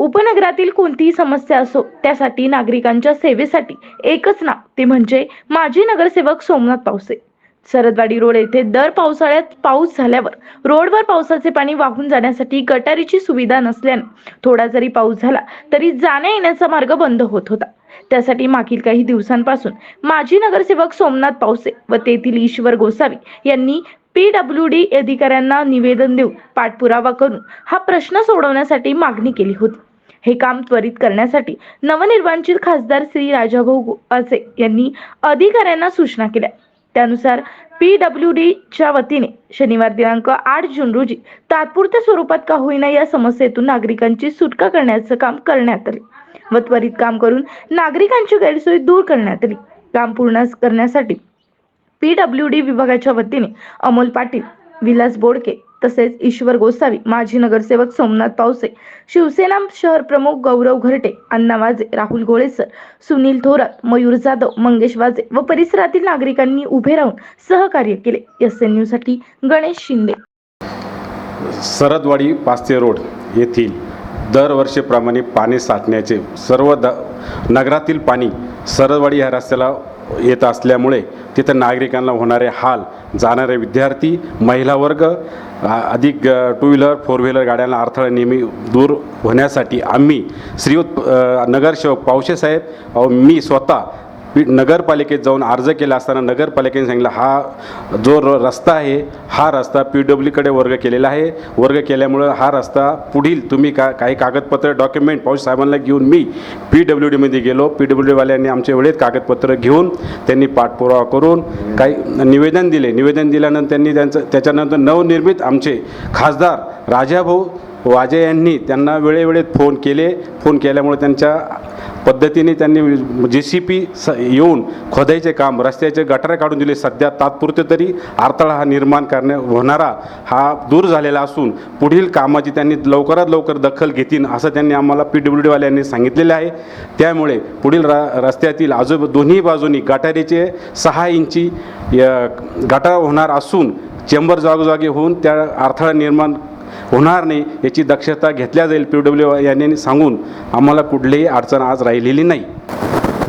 उपनगरातील कोणतीही समस्या असो त्यासाठी नागरिकांच्या सेवेसाठी एकच नाव ते म्हणजे माजी नगरसेवक सोमनाथ पावसे. सरदवाडी रोड येथे दर पावसाळ्यात पाऊस झाल्यावर रोडवर पावसाचे पाणी वाहून जाण्यासाठी गटारीची सुविधा नसल्याने थोडा जरी पाऊस झाला तरी जाण्या येण्याचा मार्ग बंद होत होता. त्यासाठी मागील काही दिवसांपासून माजी नगरसेवक सोमनाथ पावसे व तेथील ईश्वर गोसावी यांनी पीडब्ल्यू डी अधिकाऱ्यांना निवेदन देऊन पाठपुरावा करून हा प्रश्न सोडवण्यासाठी मागणी केली होती. हे काम त्वरित करण्यासाठी नवनिर्वाचित खासदार श्री राजाभाऊ असे यांनी अधिकाऱ्यांना सूचना केल्या. त्यानुसार पी डब्ल्यू च्या वतीने शनिवार दिनांक आठ जून रोजी तात्पुरत्या स्वरूपात का होईना या समस्येतून नागरिकांची सुटका करण्याचं काम करण्यात आले व त्वरित काम करून नागरिकांची गैरसोय दूर करण्यात आली. काम पूर्ण करण्यासाठी पी डब्ल्यू डी विभागाच्या वतीने अमोल पाटील विलास बोडके तसेच ईश्वर गोसावी माजी नगरसेवक सोमनाथ पावसे शिवसेना शहर प्रमुख गौरव घरटे अण्णा वाजे राहुल गोळेसर सुनील थोरात मयूर जाधव मंगेश वाजे व परिसरातील नागरिकांनी उभे राहून सहकार्य केले. एस एन न्यूजसाठी गणेश शिंदे. सरदवाडी पास्ते रोड येथील दरवर्षीप्रमाणे पाणी साठण्याचे सर्व द नगरातील पाणी सरदवाडी ह्या रस्त्याला येत असल्यामुळे तिथं नागरिकांना होणारे हाल जाणारे विद्यार्थी महिला वर्ग अधिक टू व्हीलर फोर व्हीलर गाड्यांना अडथळा नेहमी दूर होण्यासाठी आम्ही श्रीयुत नगरसेवक पावशेसाहेब व मी स्वतः नगरपालिकेत जाऊन अर्ज केला असताना नगरपालिकेने सांगितलं हा जो र रस्ता आहे हा रस्ता पी डब्ल्यूकडे वर्ग केलेला आहे. वर्ग केल्यामुळं हा रस्ता पुढील तुम्ही का काही कागदपत्र डॉक्युमेंट पाऊस साहेबांना घेऊन मी पी डब्ल्यू डीमध्ये गेलो. पी डब्ल्यू डीवाल्यांनी आमचे वेळेत कागदपत्र घेऊन त्यांनी पाठपुरावा करून काही निवेदन दिले. निवेदन दिल्यानंतर त्यांनी त्यांचं त्याच्यानंतर नवनिर्मित आमचे खासदार राजाभाऊ वाजे यांनी त्यांना वेळेवेळेत फोन केले. फोन केल्यामुळे त्यांच्या पद्धतीने त्यांनी जे सी पी स येऊन खोदायचे काम रस्त्याचे गटारे काढून दिले. सध्या तात्पुरते तरी अडथळा हा निर्माण करण्या होणारा हा दूर झालेला असून पुढील कामाची त्यांनी लवकरात लवकर दखल घेतील असं त्यांनी आम्हाला पी डब्ल्यू डीवाल्यांनी सांगितलेले आहे. त्यामुळे पुढील रा रस्त्यातील आजू दोन्ही बाजूनी गटारीचे सहा इंची य- गटार होणार असून चेंबर जागोजागी होऊन त्या अडथळा निर्माण होणार नाही याची दक्षता घेतल्या जाईल. पी डब्ल्यू यांनी सांगून आम्हाला कुठलीही अडचण आज राहिलेली नाही.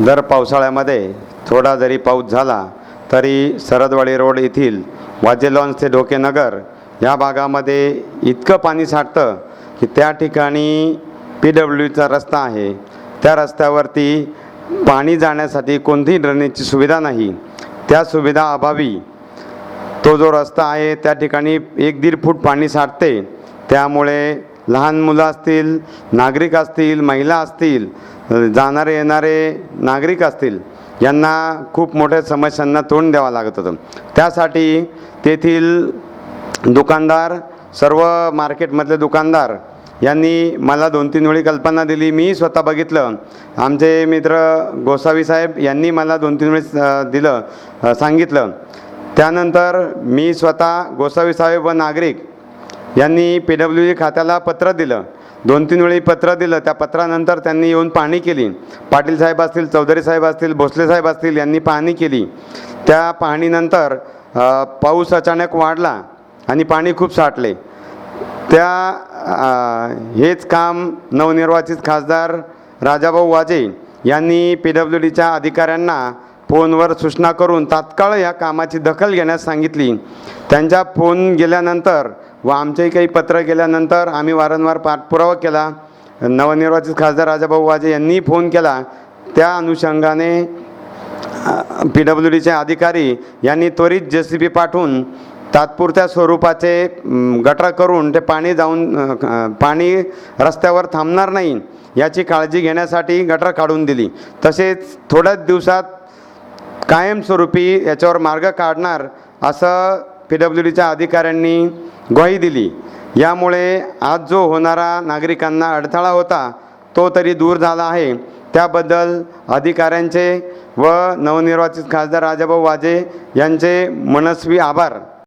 दर पावसाळ्यामध्ये थोडा जरी पाऊस झाला तरी सरदवाडी रोड येथील वाजे लॉन्स ते ढोकेनगर या भागामध्ये इतकं पाणी साठतं की त्या ठिकाणी पी डब्ल्यूचा रस्ता आहे. त्या रस्त्यावरती पाणी जाण्यासाठी कोणतीही ड्रेनेजची सुविधा नाही. त्या सुविधा अभावी तो जो रस्ता आहे त्या ठिकाणी एक दीड फूट पाणी साठते. त्यामुळे लहान मुलं असतील नागरिक असतील महिला असतील जाणारे येणारे नागरिक असतील यांना खूप मोठ्या समस्यांना तोंड द्यावं लागत होतं. त्यासाठी तेथील दुकानदार सर्व मार्केटमधले दुकानदार यांनी मला दोन तीन वेळी कल्पना दिली. मी स्वतः बघितलं. आमचे मित्र गोसावी साहेब यांनी मला दोन तीन वेळेस दिलं सांगितलं. त्यानंतर मी स्वतः गोसावी साहेब व नागरिक यांनी पी डब्ल्यू डी खात्याला पत्र दिलं. दोन तीन वेळी पत्र दिलं. त्या पत्रानंतर त्यांनी येऊन पाहणी केली. पाटील साहेब असतील चौधरी साहेब असतील भोसले साहेब असतील यांनी पाहणी केली. त्या पाहणीनंतर पाऊस अचानक वाढला आणि पाणी खूप साठले. त्या हेच काम नवनिर्वाचित खासदार राजाभाऊ वाजे यांनी पी डब्ल्यू डीच्या अधिकाऱ्यांना फोनवर सूचना करून तात्काळ या कामाची दखल घेण्यास सांगितली. त्यांच्या फोन गेल्यानंतर व आमचेही काही पत्र गेल्यानंतर आम्ही वारंवार पाठपुरावा केला. नवनिर्वाचित खासदार राजाभाऊ वाजे यांनी फोन केला. त्या अनुषंगाने पी डब्ल्यू डीचे अधिकारी यांनी त्वरित जे सी बी पाठवून तात्पुरत्या स्वरूपाचे गटर करून ते पाणी जाऊन पाणी रस्त्यावर थांबणार नाही याची काळजी घेण्यासाठी गटर काढून दिली. तसेच थोड्याच दिवसात कायमस्वरूपी याच्यावर मार्ग काढणार असं पी डब्ल्यू डीच्या अधिकाऱ्यांनी ग्वाही दिली. यामुळे आज जो होणारा नागरिकांना अडथळा होता तो तरी दूर झाला आहे. त्याबद्दल अधिकाऱ्यांचे व नवनिर्वाचित खासदार राजाभाऊ वाजे यांचे मनस्वी आभार.